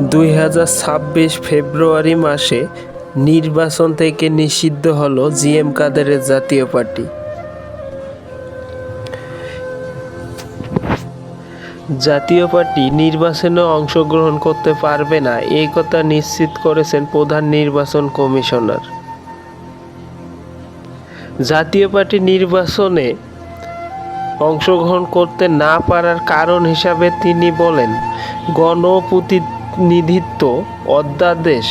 দুই হাজার ছাব্বিশ ফেব্রুয়ারি মাসে নির্বাচন থেকে নিষিদ্ধ হলো জিএম কাদেরের জাতীয় পার্টি। জাতীয় পার্টি নির্বাচনে অংশগ্রহণ করতে পারবে না, এই কথা নিশ্চিত করেছেন প্রধান নির্বাচন কমিশনার। জাতীয় পার্টি নির্বাচনে অংশগ্রহণ করতে না পারার কারণ হিসাবে তিনি বলেন গণপ্রতিনিধিত্ব অধ্যাদেশ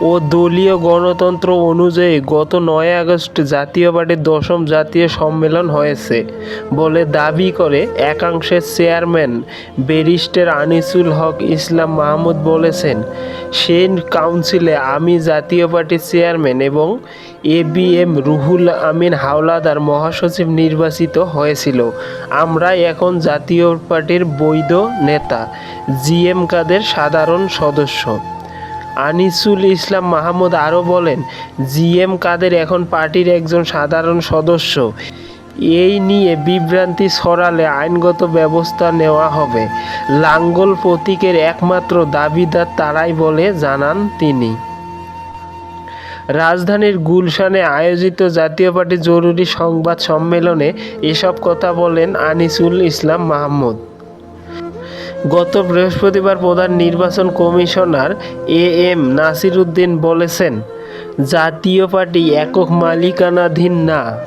ও দলীয় গণতন্ত্র অনুযায়ী গত নয় আগস্ট জাতীয় পার্টির দশম জাতীয় সম্মেলন হয়েছে বলে দাবি করে একাংশের চেয়ারম্যান ব্যারিস্টার আনিসুল হক ইসলাম মাহমুদ বলেছেন সেই কাউন্সিলে আমি জাতীয় পার্টির চেয়ারম্যান এবং A B M Ruhul Amin Howlader মহাসচিব নির্বাচিত হয়েছিল। আমরা এখন জাতীয় পার্টির বৈধ নেতা, জি এম কাদের সাধারণ সদস্য। আনিসুল ইসলাম মাহমুদ আরও বলেন জি এম কাদের এখন পার্টির একজন সাধারণ সদস্য। এই নিয়ে বিভ্রান্তি ছড়ালে আইনগত ব্যবস্থা নেওয়া হবে। লাঙ্গল প্রতীকের একমাত্র দাবিদার তারাই বলে জানান তিনি। রাজধানীর গুলশানে আয়োজিত জাতীয় পার্টি জরুরি সংবাদ সম্মেলনে এসব কথা বলেন আনিসুল ইসলাম মাহমুদ। গত বৃহস্পতিবার প্রধান নির্বাচন commissioner A M Nasir Uddin বলেছেন, জাতীয় পার্টি একক মালিকানাধীন না।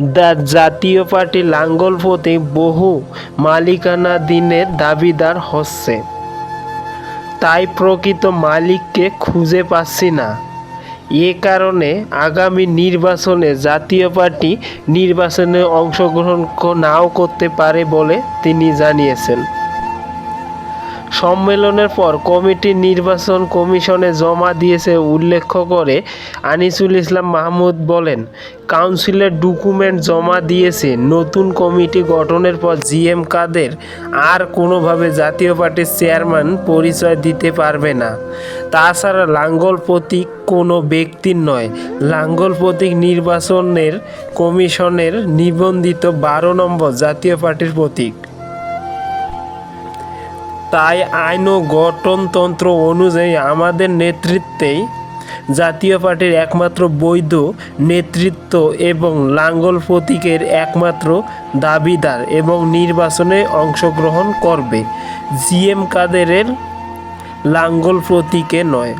দা জাতীয় পার্টি লাঙ্গল পথে বহু মালিকানাধীনের দাবিদার হচ্ছে। তাই প্রকৃত মালিককে খুঁজে পাচ্ছি না। এ কারণে আগামী নির্বাচনে জাতীয় পার্টি নির্বাচনে অংশগ্রহণ নাও করতে পারে বলে তিনি জানিয়েছেন। সম্মেলনের পর কমিটি নির্বাচন কমিশনে জমা দিয়েছে উল্লেখ করে আনিসুল ইসলাম মাহমুদ বলেন, কাউন্সিলের ডকুমেন্ট জমা দিয়েছে, নতুন কমিটি গঠনের পর জিএম কাদের আর কোনোভাবে জাতীয় পার্টির চেয়ারম্যান পরিচয় দিতে পারবে না। তাছাড়া লাঙ্গল প্রতীক কোনো ব্যক্তির নয়। লাঙ্গল প্রতীক নির্বাচনের কমিশনের নিবন্ধিত বারো নম্বর জাতীয় পার্টির প্রতীক। তাই আইন ও গঠনতন্ত্র অনুযায়ী আমাদের নেতৃত্বেই জাতীয় পার্টির একমাত্র বৈধ নেতৃত্ব এবং লাঙ্গল প্রতীকের একমাত্র দাবিদার এবং নির্বাচনে অংশগ্রহণ করবে। জি এম কাদেরের লাঙ্গল প্রতীকে নয়।